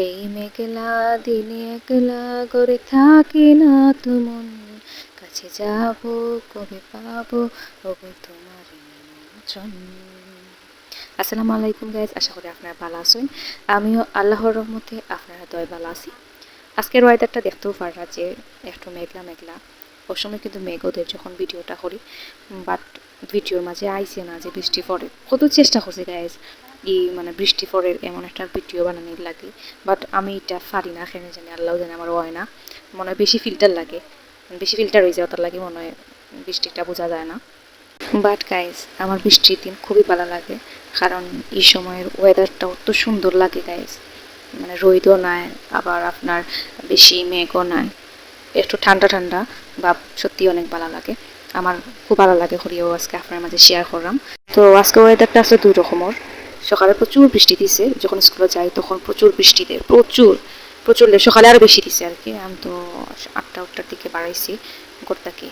এই মেঘলা দিনে একলা করে থাকি না তুমন কাছে যাব, কবে পাবো? ওগো তোমার নিমন্ত্রণ। আসসালামু আলাইকুম গাইজ আশা করি আপনারা ভালো আছেন। আমিও আল্লাহর রহমতে আপনারা দয় ভালো আছি। আজকের ওয়েদারটা দেখতেও পারা যে একটু মেঘলা মেঘলা। ওই সময় কিন্তু মেঘদের যখন ভিডিওটা করি। বাট ভিডিওর মাঝে আইসে না যে বৃষ্টি পড়ে। কত চেষ্টা করছি গাইজ ই মানে বৃষ্টি পড়ে এমন একটা ভিডিও বানানোর লাগে। বাট আমি এটা পারি না, কেন জানি আল্লাহ জানি আমার হয় না। মনে হয় বেশি ফিল্টার লাগে। বেশি ফিল্টার হয়ে যায় ওটার লাগে, মনে হয় বৃষ্টিটা বোঝা যায় না। বাট গাইজ আমার বৃষ্টির দিন খুবই ভালো লাগে। কারণ এই সময়ের ওয়েদারটা অত সুন্দর লাগে গাইজ মানে রোদও নাই, আবার আপনার বেশি মেঘও নাই। একটু ঠান্ডা ঠান্ডা বা সত্যি অনেক ভালো লাগে। আমার খুব ভালো লাগে করিও, আজকে আপনার মাঝে শেয়ার করলাম। তো আজকে ওয়েদারটা আসলে দুই রকমের। সকালে প্রচুর বৃষ্টি দিছে। যখন স্কুলে যাই তখন প্রচুর বৃষ্টি দেয়, প্রচুর প্রচুর। সকালে আরও বেশি দিছে আর কি। আমি তো আটটা আটটার দিকে বাড়াইছি গোটাকে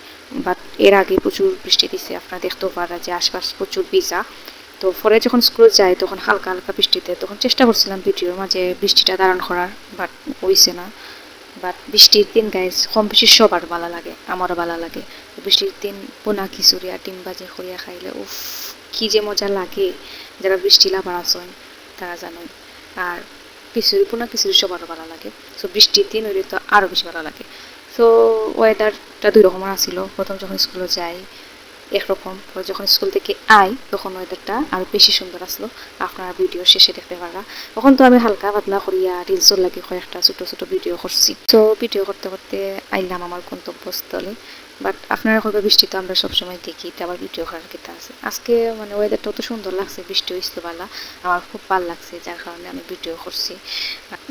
বাট এর আগে প্রচুর বৃষ্টি দিছে। আপনারা দেখতেও পারা যে আশপাশ প্রচুর ভিজা। তো পরে যখন স্কুলে যাই তখন হালকা হালকা বৃষ্টিতে তখন চেষ্টা করছিলাম ভিডিওর মাঝে বৃষ্টিটা ধারণ করার বাট হইছে না। বাট বৃষ্টির দিন গাইজ কম বেশি সবার ভালো লাগে, আমারও ভালো লাগে। বৃষ্টির দিন পোনা খিচুড়ি আর ডিম বাজে খড়িয়া খাইলে, উফ। কি যে মজা লাগে, যারা বৃষ্টি লাভার হয় তারা জানেন আর খিচুড়ি পোনা খিচুড়ি সবারও ভালো লাগে। সো বৃষ্টির দিন ওই তো আরও বেশি ভালো লাগে। সো ওয়েদারটা দুই রকমের আসিল প্রথম যখন স্কুলে যাই একরকম যখন স্কুল থেকে আই তখন ওয়েদারটা আরও বেশি সুন্দর আসলো। আপনারা ভিডিও শেষে দেখতে পারা তখন তো আমি হালকা পাতলা করিয়া রিলসর লাগে কয়েকটা ছোটো ছোটো ভিডিও করছি। তো ভিডিও করতে করতে আইলাম আমার গন্তব্যস্থলে। বাট আপনারা কবে বৃষ্টি তো আমরা সবসময় দেখি এটা আবার ভিডিও করার ক্ষেত্রে আছে? আজকে মানে ওয়েদারটা অত সুন্দর লাগছে, বৃষ্টি হয়েছিল বেলা। আমার খুব ভালো লাগছে, যার কারণে আমি ভিডিও করছি।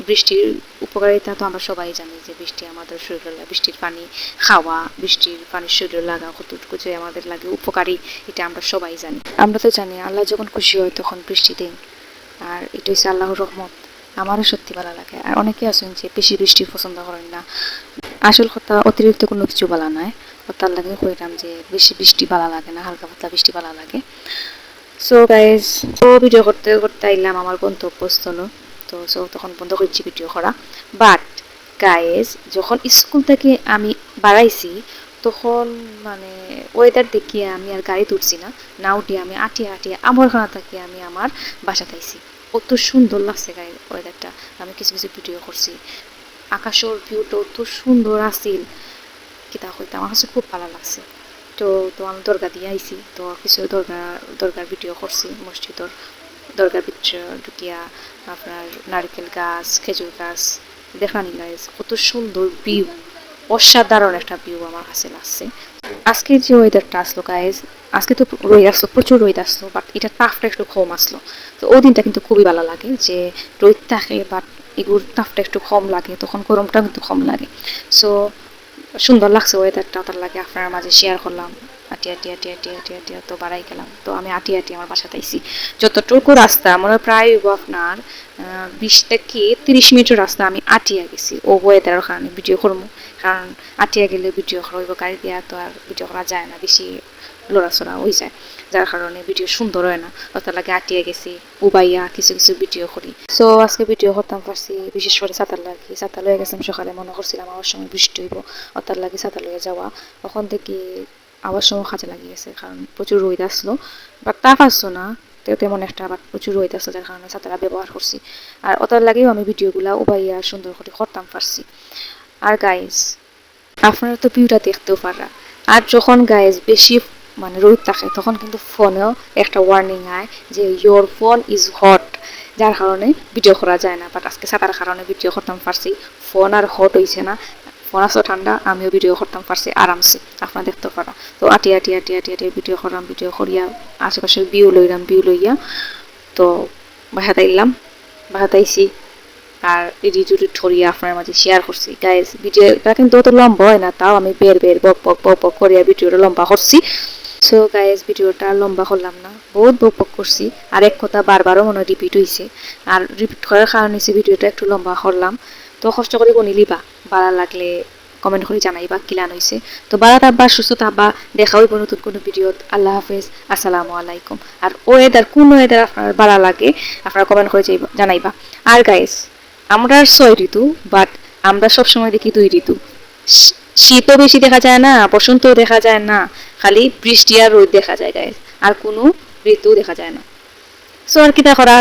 বৃষ্টির উপকারিতা তো আমরা সবাই জানি যে বৃষ্টি আমাদের শরীরে বৃষ্টির পানি খাওয়া, বৃষ্টির পানি শরীরে লাগা কতটুকু যে আমাদের লাগে উপকারী, এটা আমরা সবাই জানি। আমরা তো জানি, আল্লাহ যখন খুশি হয় তখন বৃষ্টি দেন আর এটা হচ্ছে আল্লাহর রহমত। আমারও সত্যি ভালো লাগে। আর অনেকে আছেন যে বেশি বৃষ্টি পছন্দ করেন না। আসল কথা, অতিরিক্ত কোনো কিছু বলা নয়। তার লাগে কইলাম যে বেশি বৃষ্টি ভালো লাগে না, হালকা পাতলা বৃষ্টি ভালো লাগে। সো গাইজ তো ভিডিও করতে করতে আইলাম আমার গন্তব্যস্থল। তো সো তখন বন্ধ করছি ভিডিও করা। বাট গাইজ যখন স্কুল থেকে আমি বাড়াইছি তখন মানে ওয়েদার দেখিয়ে আমি আর গাড়ি তুলছি না। না উঠিয়ে আমি আটিয়ে আটিয়ে আমরখানা থেকে আমি আমার বাসা খাইছি কত সুন্দর লাগছে গাড়ির ওয়েদারটা আমি কিছু কিছু ভিডিও করছি। আকাশের ভিউটা অত সুন্দর আছিল কিতা হইতে আমার কাছে খুব ভালো লাগছে। তো তো আমি দরগা দিয়ে আইছি। তো কিছু দরগা, দরগার ভিডিও করছি। মসজিদর দরগার ভিতরে ঢুকিয়া আপনার নারকেল গাছ, খেজুর গাছ। দেখানি গাছ কত সুন্দর ভিউ অসাধারণ একটা ভিউ আমার কাছে লাগছে। আজকে যে ওয়েদারটা আসলো গাইজ আজকে তো রোদ আসলো, প্রচুর রোদ আসলো বাট এটা তাপটা একটু কম আসলো। তো ওই দিনটা কিন্তু খুবই ভালো লাগে যে রোদ থাকে বাট এগুলোর তাপটা একটু কম লাগে, তখন গরমটা কিন্তু কম লাগে। সো সুন্দর লাগছে ওয়েদারটা তার লাগে আপনার মাঝে শেয়ার করলাম। আটি আটি আটি আটি আটি আটি তো বাড়াই গেলাম। তো আমি আটি আটি আমার বাসাতে আইসি যতটুকু রাস্তা, মনে প্রায় আপনার বিশ থেকে তিরিশ মিনিটের রাস্তা আমি আটিয়া গেছি। ও ওয়েদারের কারণে ভিডিও করব। কারণ আটিয়া গেলে ভিডিও করা হইব, গাড়ি দিয়া তো আর ভিডিও করা যায় না বেশি। লড়াচড়া হয়ে যায় যার কারণে ভিডিও সুন্দর হয় না। ওটার লাগে আটিয়ে গেছি, উবাইয়া কিছু কিছু ভিডিও করি। সো আজকে ভিডিও করতাম পারছি বিশেষ করে সাঁতার লাগে। সাঁতার লয়ে গেছিলাম সকালে, মনে করছিলাম আমার সময় বৃষ্টি হইব। ওটার লাগে সাঁতার লয়ে যাওয়া। ওখান থেকে আবার সময় কাজে লাগিয়েছে কারণ প্রচুর রোদ আসলো। বা তাপ আসলো না, তো তেমন একটা আবার প্রচুর রোদ আসলো যার কারণে সাঁতারা ব্যবহার করছি। আর ওটার লাগেও আমি ভিডিওগুলা উবাইয়া সুন্দর করে করতাম পারছি আর গাইজ আপনারা তো ভিউটা দেখতেও পারা আর যখন গাইজ বেশি মানে রোদ থাকে, তখন কিন্তু ফোনেও একটা ওয়ার্নিং আয় যে ইয়োর ফোন ইজ হট যার কারণে ভিডিও করা যায় না। বাট আজকে সাঁতার কারণে ভিডিও করতাম পারছি ফোন আর হট হয়েছে না। ফোন আসো ঠান্ডা, আমিও ভিডিও করতাম পারছি আরামসে, আপনারা দেখতে পারা। তো আটি আটি আটি আটি আটি ভিডিও করলাম ভিডিও করিয়া আশেপাশে বিউ লইলাম বিউ লইয়া। তো বাসাতে আইসি আর এডি জুটি ছড়িয়ে আপনার মাঝে শেয়ার করছি। গাইজ ভিডিওটা কিন্তু অত লম্বা হয় না, তাও আমি বের বের, বক বক বক বক করিয়া ভিডিওটা লম্বা করছি। সো গায়েস ভিডিওটা লম্বা করলাম না। বহুত বক বক করছি। আর এক কথা বারবারও মনে রিপিট হয়েছে আর রিপিট করার কারণে হচ্ছে ভিডিওটা একটু লম্বা করলাম। তো কষ্ট করে কোনি লিবা। ভালো লাগলে কমেন্ট করে জানাইবা কিলান হয়েছে তো বালা থাকবা, সুস্থ থাকবা। দেখা হইব নতুন কোনো ভিডিওত। আল্লাহ হাফেজ। আসসালামু আলাইকুম। আর ওয়েদার কোন ওয়েদার আপনার ভালো লাগে, আপনারা কমেন্ট করে জানাইবা। আর গাইস আমরা ছয় ঋতু বাট আমরা সবসময় দেখি দুই ঋতু। শীতও বেশি দেখা যায় না, বসন্তও দেখা যায় না। খালি বৃষ্টি আর রোদ দেখা যায় গায়ে আর কোনো ঋতু দেখা যায় না। সো আর কিতা করার?